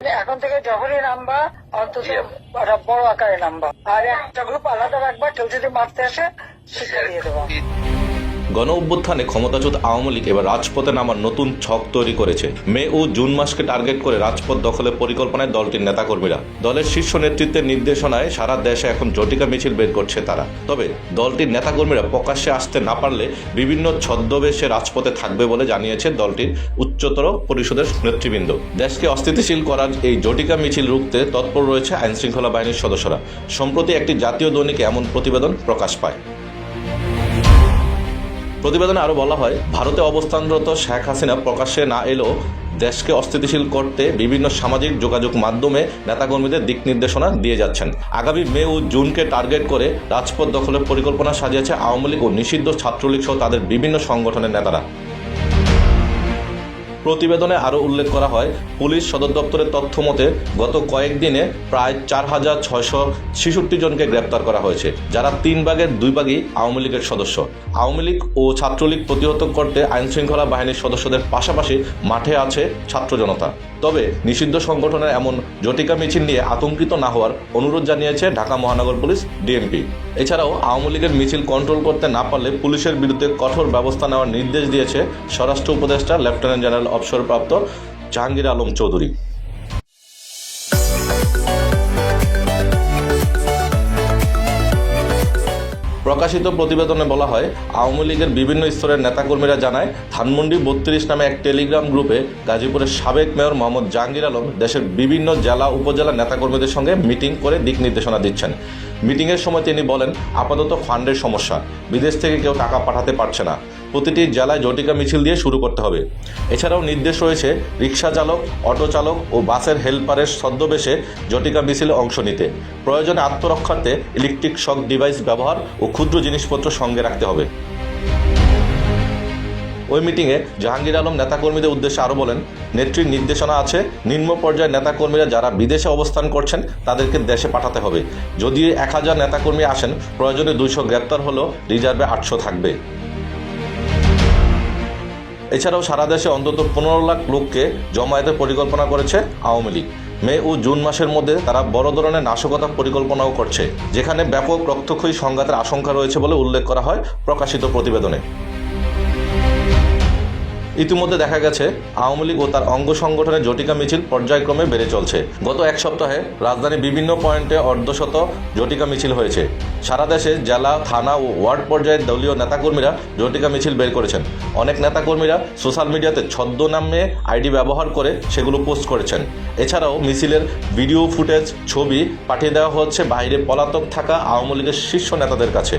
এখন থেকে যখনই নামবা অন্তত একটা বড় আকারে নামবা। আর একটা গ্রুপ আলাদা রাখবা কেউ যদি মারতে আসে শিক্ষা দিয়ে দেবো। গণ অভ্যুত্থানে ক্ষমতাচ্যুত আওয়ামী লীগ এবার রাজপথে নামার নতুন ছক তৈরি করেছে। মে ও জুন মাসকে টার্গেট করে রাজপথ দখলের পরিকল্পনায় দলটির নেতাকর্মীরা। দলের শীর্ষ নেতৃত্বের নির্দেশনায় সারা দেশে এখন জটিকা মিছিল বের করছে তারা। তবে দলটির নেতাকর্মীরা প্রকাশ্যে আসতে না পারলে বিভিন্ন ছদ্মবেশে রাজপথে থাকবে বলে জানিয়েছে দলটির উচ্চতর পরিষদের নেতৃবৃন্দ। দেশকে অস্থিতিশীল করার এই জটিকা মিছিল রুখতে তৎপর রয়েছে আইনশৃঙ্খলা বাহিনীর সদস্যরা। সম্প্রতি একটি জাতীয় দৈনিকে এমন প্রতিবেদন প্রকাশ পায়। প্রতিবেদনে আরও বলা হয়, ভারতে অবস্থানরত শেখ হাসিনা প্রকাশ্যে না এলেও দেশকে অস্থিতিশীল করতে বিভিন্ন সামাজিক যোগাযোগ মাধ্যমে নেতাকর্মীদের দিক নির্দেশনা দিয়ে যাচ্ছেন। আগামী মে ও জুনকে টার্গেট করে রাজপথ দখলের পরিকল্পনা সাজিয়েছে আওয়ামী লীগ ও নিষিদ্ধ ছাত্রলীগ সহ তাদের বিভিন্ন সংগঠনের নেতারা। প্রতিবেদনে আরও উল্লেখ করা হয়, পুলিশ সদর দপ্তরের তথ্য মতে গত কয়েকদিনে প্রায় চার হাজার ছয়শো ছেষট্টি জনকে গ্রেপ্তার করা হয়েছে, যারা তিন ভাগের দুই ভাগই আওয়ামী লীগের সদস্য। আওয়ামী লীগ ও ছাত্রলীগ প্রতিহত করতে আইনশৃঙ্খলা বাহিনীর সদস্যদের পাশাপাশি মাঠে আছে ছাত্র জনতা। তবে নিষিদ্ধ সংগঠনের এমন জটিকা মিছিল নিয়ে আতঙ্কিত না হওয়ার অনুরোধ জানিয়েছে ঢাকা মহানগর পুলিশ ডিএমপি। এছাড়াও আওয়ামী লীগের মিছিল কন্ট্রোল করতে না পারলে পুলিশের বিরুদ্ধে কঠোর ব্যবস্থা নেওয়ার নির্দেশ দিয়েছে স্বরাষ্ট্র উপদেষ্টা লেফটেন্যান্ট জেনারেল অবসরপ্রাপ্ত জাহাঙ্গীর আলম চৌধুরী। প্রকাশিত প্রতিবেদনে বলা হয়, আওয়ামী লীগের বিভিন্ন স্তরের নেতাকর্মীরা জানায়, ধানমন্ডি বত্রিশ নামে এক টেলিগ্রাম গ্রুপে গাজীপুরের সাবেক মেয়র মোহাম্মদ জাহাঙ্গীর আলম দেশের বিভিন্ন জেলা, উপজেলা নেতাকর্মীদের সঙ্গে মিটিং করে দিক নির্দেশনা দিচ্ছেন। মিটিংয়ের সময় তিনি বলেন, আপাতত ফান্ডের সমস্যা, বিদেশ থেকে কেউ টাকা পাঠাতে পারছে না। প্রতিটি জেলায় জটিকা মিছিল দিয়ে শুরু করতে হবে। এছাড়াও নির্দেশ রয়েছে, রিক্সা চালক, অটো চালক ও বাসের হেল্পারের ছদ্মবেশে জটিকা মিছিলে অংশ নিতে। প্রয়োজনে আত্মরক্ষার্থে ইলেকট্রিক শক ডিভাইস ব্যবহার ও ক্ষুদ্র জিনিসপত্র সঙ্গে রাখতে হবে। ওই মিটিংয়ে জাহাঙ্গীর আলম নেতাকর্মীদের উদ্দেশ্যে আরও বলেন, নেত্রীর নির্দেশনা আছে, নিম্ন পর্যায়ের নেতাকর্মীরা যারা বিদেশে অবস্থান করছেন, তাদেরকে দেশে পাঠাতে হবে। যদি এক হাজার নেতাকর্মী আসেন, প্রয়োজনে দুইশো গ্রেপ্তার হলেও রিজার্ভে আটশো থাকবে। এছাড়াও সারা দেশে অন্তত পনেরো লাখ লোককে জমায়েতের পরিকল্পনা করেছে আওয়ামী লীগ। মে ও জুন মাসের মধ্যে তারা বড় ধরনের নাশকতা পরিকল্পনাও করছে, যেখানে ব্যাপক রক্তক্ষয়ী সংঘাতের আশঙ্কা রয়েছে বলে উল্লেখ করা হয় প্রকাশিত প্রতিবেদনে। ইতিমধ্যে দেখা গেছে, আওয়ামী লীগ ও তার অঙ্গ সংগঠনের জটিকা মিছিল পর্যায়ক্রমে বেড়ে চলছে। গত এক সপ্তাহে রাজধানীর বিভিন্ন পয়েন্টে অর্ধশত জটিকা মিছিল হয়েছে। সারা দেশে জেলা, থানা ও ওয়ার্ড পর্যায়ের দলীয় নেতাকর্মীরা জটিকা মিছিল বের করেছেন। অনেক নেতাকর্মীরা সোশ্যাল মিডিয়াতে ছদ্মনামে আইডি ব্যবহার করে সেগুলো পোস্ট করেছেন। এছাড়াও মিছিলের ভিডিও ফুটেজ, ছবি পাঠিয়ে দেওয়া হচ্ছে বাইরে পলাতক থাকা আওয়ামী লীগের শীর্ষ নেতাদের কাছে।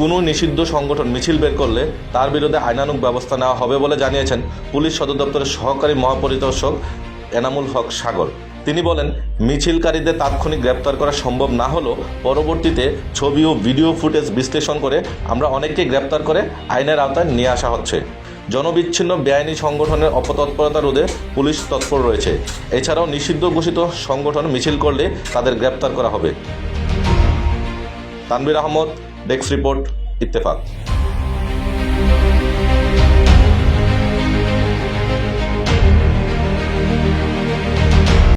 কোনো নিষিদ্ধ সংগঠন মিছিল বের করলে তার বিরুদ্ধে আইনানুগ ব্যবস্থা নেওয়া হবে বলে জানিয়েছেন পুলিশ সদর দপ্তরের সহকারী মহাপরিদর্শক এনামুল হক সাগর। তিনি বলেন, মিছিলকারীদের তাৎক্ষণিক গ্রেপ্তার করা সম্ভব না হলেও পরবর্তীতে ছবি ও ভিডিও ফুটেজ বিশ্লেষণ করে আমরা অনেককে গ্রেপ্তার করে আইনের আওতায় নিয়ে আসা হচ্ছে। জনবিচ্ছিন্ন বেআইনি সংগঠনের অপতৎপরতা রোধে পুলিশ তৎপর রয়েছে। এছাড়াও নিষিদ্ধ ঘোষিত সংগঠন মিছিল করলে তাদের গ্রেপ্তার করা হবে। Tanvir Ahmed desk report Ittefaq